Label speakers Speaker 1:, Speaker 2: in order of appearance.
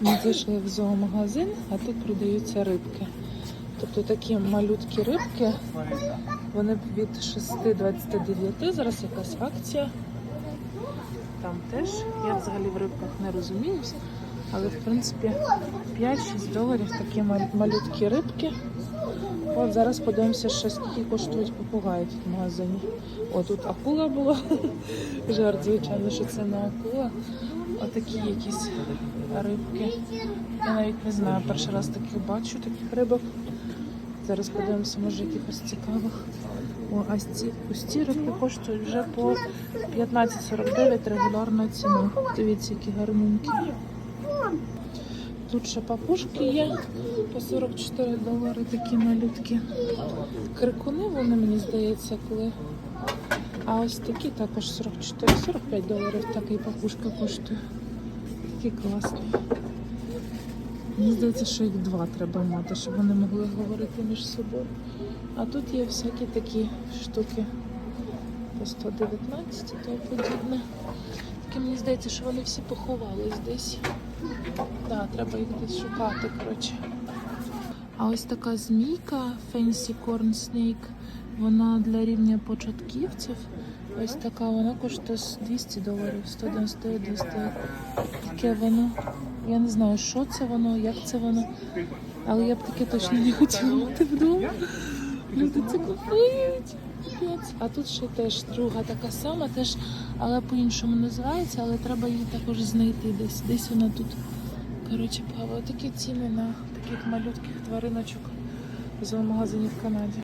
Speaker 1: Ми зайшли в зоомагазин, а тут продаються рибки. Тобто такі малюткі рибки, вони від 6,29, зараз якась акція. Там теж, я взагалі в рибках не розуміюсь, але в принципі 5-6 доларів такі мал- малюткі рибки. От зараз подивимося, що скільки коштують попугаї в магазині. О, тут акула була. Жарт, звичайно, що це не акула. Отакі якісь рибки. Я навіть не знаю, перший раз таких бачу, таких рибок. Зараз подивимося, може якихось цікавих. О, а ці пусті рибки коштують вже по 15,49 регулярна ціна. Дивіться, які гарненькі. Тут ще папушки є по 44 долари такі малютки. Крикуни вони, мені здається, коли. А ось такі також 44-45 доларів такий папушка коштує. Такі класні. Мені здається, що їх два треба мати, щоб вони могли говорити між собою. А тут є всякі такі штуки по 119 і подібне. Таке мені здається, що вони всі поховались десь. Так, треба їх десь шукати, коротше. А ось така змійка Fancy Corn Snake, вона для рівня початківців. Ось така, вона коштує 200 доларів, 199 200. Таке воно. Я не знаю, що це воно, як це воно. Але я б таке точно не хотіла мати вдома. Люди це купують. Капець. А тут ще теж друга така сама, теж, але по-іншому називається, але треба її також знайти десь. Десь вона тут. Коротше, Павло, Такі ціни на таких малютких твариночок в зоомагазині в Канаді.